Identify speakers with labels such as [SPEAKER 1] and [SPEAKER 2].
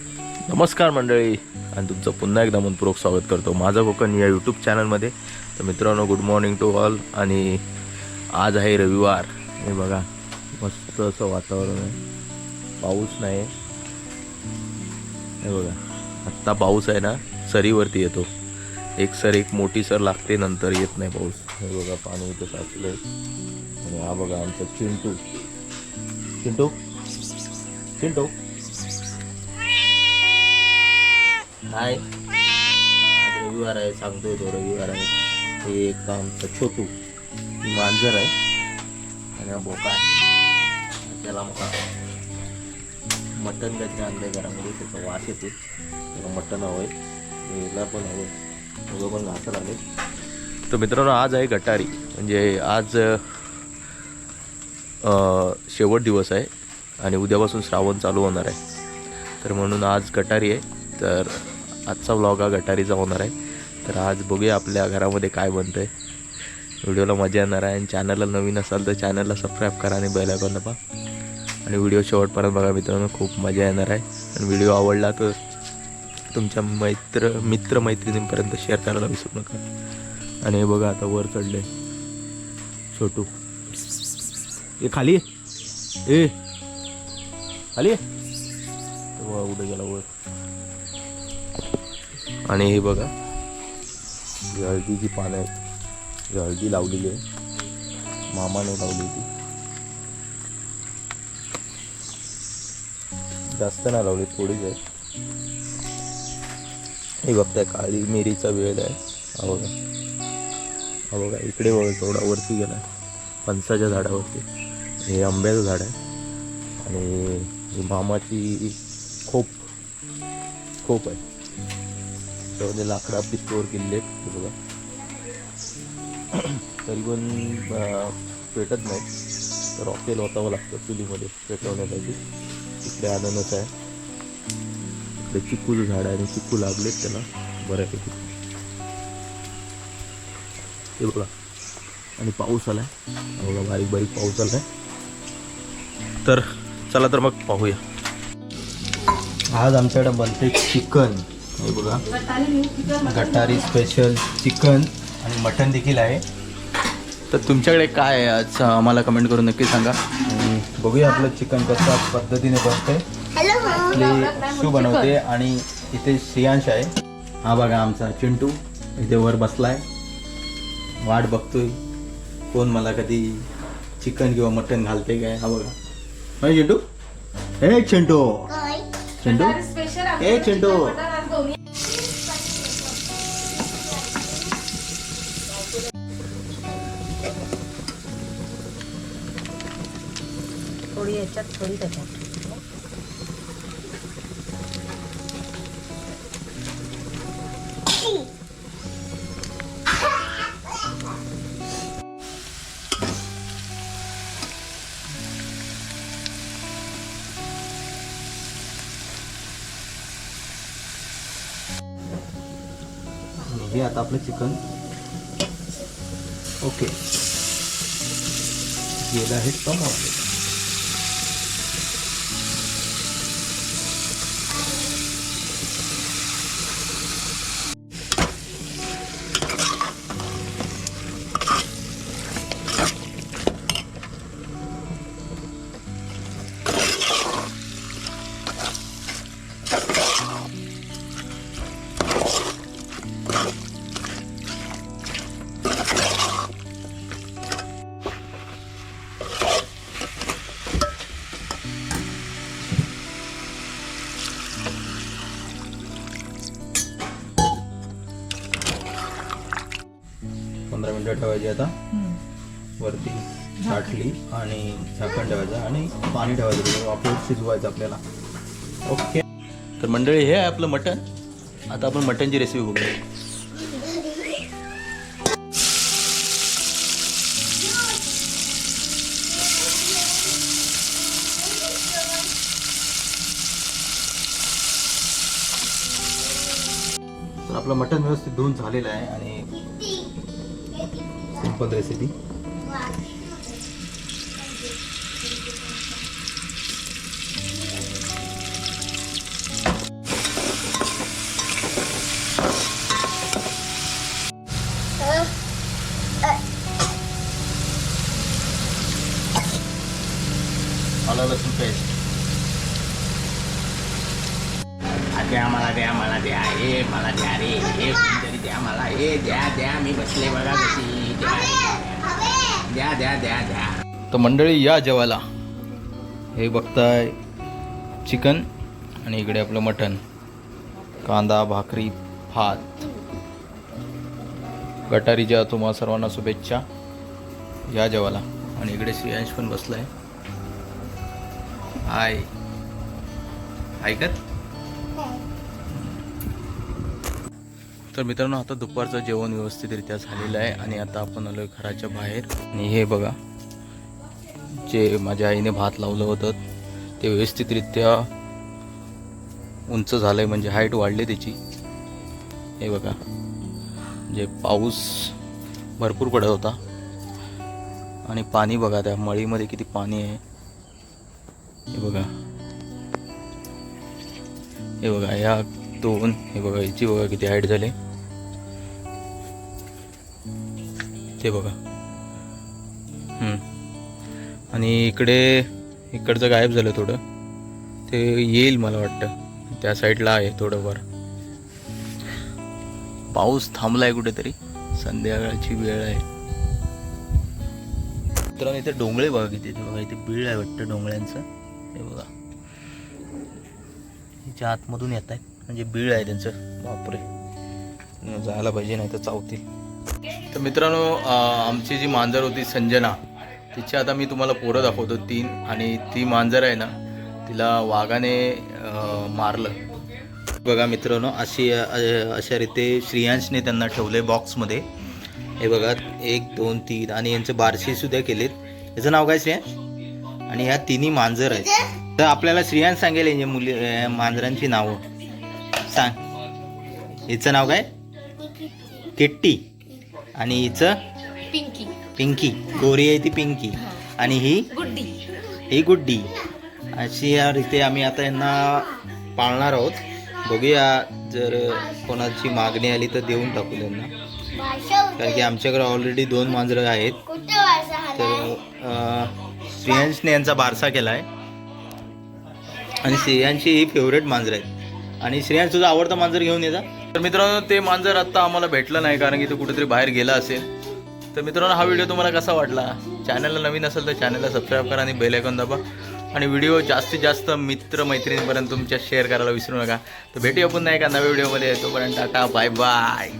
[SPEAKER 1] नमस्कार मंडळी. आणि तुमचं पुन्हा एकदा मनपूर्वक स्वागत करतो माझं कोकण या यूट्यूब चॅनलमध्ये तर मित्रांनो गुड मॉर्निंग टू ऑल आणि आज आहे रविवार. हे बघा मस्त असं वातावरण आहे. पाऊस नाही हे बघा आत्ता पाऊस आहे ना सरीवरती येतो. एक सर एक मोठी सर लागते नंतर येत नाही पाऊस. हे बघा पाणी इथं आहे आणि हा बघा आमचं चिंटू. चिंटू? चिंटू? हाय रविवार आहे सांगतोय तो रविवार आहे. हे एक आमचं छोटू मांजर आहे. आणि बोका आहे. त्याला मग मटन त्याच्या आणलं घरामध्ये त्याचा वास येते त्याला मटन हवंय. याला पण हवंय. दोघं पण घासायला आले तर मित्रांनो आज आहे गटारी. म्हणजे आज शेवट दिवस आहे. आणि उद्यापासून श्रावण चालू होणार आहे. तर म्हणून आज गटारी आहे. तर आजचा व्लॉग हा गटारीचा होणार आहे. तर आज बघूया आपल्या घरामध्ये काय बनतं आहे व्हिडिओला मजा येणार आहे. आणि चॅनलला नवीन असाल तर चॅनलला सबस्क्राईब करा आणि बेल आयकॉन दाबा आणि व्हिडिओ शेवटपर्यंत बघा मित्रांनो खूप मजा येणार आहे. आणि व्हिडिओ आवडला तर तुमच्या मैत्र मित्र मैत्रिणींपर्यंत शेअर करायला विसरू नका. आणि हे बघा आता वर चढले. छोटू. ए खाली ए. खाली ये. उडे गेला वर. आणि हे बघा. हळदीची पानं आहेत हळदी लावलेली आहे. मामाने लावली ती जास्त नाही लावली थोडीच आहे हे बघताय काळी मिरीचा वेळ आहे. हा बघा. हा बघा इकडे बघा थोडा वरती गेला. पणसाच्या झाडावरती. हे आंब्याचं झाड आहे. आणि मामाची खोप खोप आहे. त्यामध्ये लाकडं आपली स्टोअर केलेली आहेत बघा. तरी पण पेटत नाही तर ऑकेल ओतावं लागतं चुलीमध्ये पेटवण्यासाठी. इकडे अननस आहे. इकडे चिकूचं झाड आहे आणि चिकू लागलेत त्याला बऱ्यापैकी. हे बघा. आणि पाऊस आलाय. आहे बघा बारीक बारीक पाऊस आला आहे तर चला तर मग पाहूया. आज आमच्याकडे बनते चिकन. हे बघा. गटारी स्पेशल चिकन आणि मटन देखील आहे. तर तुमच्याकडे काय आहे आज? आम्हाला कमेंट करून नक्की सांगा. आणि बघूया आपलं चिकन कशा पद्धतीने आपली शू बनवते आणि इथे श्रेयांश आहे. हा बघा आमचा चिंटू इथे वर बसलाय. वाट बघतोय. कोण मला कधी चिकन किंवा मटन घालते काय? हा बघा. होय चिंटू? हे चिंटू. चिंटू? ए चिंटू.
[SPEAKER 2] थोडी याच्यात थोडी त्याच्यात.
[SPEAKER 1] हे आता आपलं चिकन. ओके. गेलं आहे टमाटे पंधरा मिनटं ठेवायची आता. वरती साठली आणि झाकण ठेवायचं आणि पाणी ठेवायचं वापरून शिजवायचं आपल्याला. ओके. तर मंडळी हे आहे आपलं मटण. आता आपण मटणची रेसिपी बघूया. तर आपलं मटण व्यवस्थित धुवून झालेलं आहे आणि సింపుల్ రెసిపీ Thank you. हे मला द्या रे हे कोणतरी द्या मला हे द्या द्या मी बसले बघा कशी द्या द्या द्या द्या द्या तर मंडळी या जेवायला. हे बघताय चिकन आणि इकडे आपलं मटण. कांदा भाकरी भात. गटारीच्या तुम्हा सर्वांना शुभेच्छा. या जेवायला. आणि इकडे श्रेयांश पण बसलाय. हाय. ऐकत? तर मित्रांनो आता दुपारचं जेवण व्यवस्थितरित्या झालेलं आहे आणि आता आपण आलो घराच्या बाहेर. आणि हे बघा जे माझ्या आईने भात लावलं होतं ते व्यवस्थितरित्या उंच झालं आहे म्हणजे हाईट वाढली त्याची. हे बघा जे पाऊस भरपूर पडत होता. आणि पाणी बघा त्या मळीमध्ये किती पाणी आहे. हे बघा. हे बघा या दोन हे बघा याची बघा किती हाईट झाले. ते बघा. आणि इकडे इकडचं गायब झालं थोडं. ते येईल मला वाटतं. त्या साईडला आहे थोडंफार. पाऊस थांबलाय कुठेतरी. संध्याकाळची वेळ आहे. मित्रांनो इथे डोंगळे बघा किती बघा इथे बीळ आहे वाटतं डोंगळ्यांचं. हे बघा. हिच्या आतमधून येत आहेत म्हणजे बीळ आहे त्यांचं. बापरे. जायला पाहिजे नाही तर चावतील. तर मित्रांनो आमची जी मांजर होती संजना तिची आता मी तुम्हाला पोरं दाखवतो तीन. आणि ती मांजर आहे ना तिला वाघाने मारलं. बघा मित्रांनो अशी अशा रीते श्रियांशने त्यांना ठेवले बॉक्समध्ये. हे बघा एक दोन तीन. आणि यांचे बारशेसुद्धा केलेत. याचं नाव काय श्रेयांश? आणि ह्या तिन्ही मांजर आहेत. तर आपल्याला श्रियांश सांगेल यांच्या मुली मांजरांची नावं. सांग. हिचं नाव काय? किट्टी. आणि हिचं?
[SPEAKER 2] पिंकी.
[SPEAKER 1] पिंकी. गोरी आहे ती पिंकी. आणि ही?
[SPEAKER 2] गुड्डी.
[SPEAKER 1] ही गुड्डी. अशी या रीते आम्ही आता यांना पाळणार आहोत. बघूया जर कोणाची मागणी आली तर देऊन टाकू त्यांना. कारण की आमच्याकडे ऑलरेडी दोन मांजरं आहेत. तर श्रेयांशने यांचा बारसा केला आहे आणि श्रेयांशी ही फेवरेट मांजर आहेत. आणि श्रेयांश तुझा आवडता मांजर घेऊन येजा तर मित्रांनो ते मांजर आत्ता आम्हाला भेटलं नाही कारण की तो कुठेतरी बाहेर गेला असेल. तर मित्रांनो हा व्हिडिओ तुम्हाला कसा वाटला? चॅनलला नवीन असेल तर चॅनलला सबस्क्राईब करा आणि बेल आयकॉन दाबा. आणि व्हिडिओ जास्तीत जास्त मित्र मैत्रिणींपर्यंत तुमच्या शेअर करायला विसरू नका. तर भेटूया पुन्हा एका नव्या व्हिडिओमध्ये तोपर्यंत टाटा बाय बाय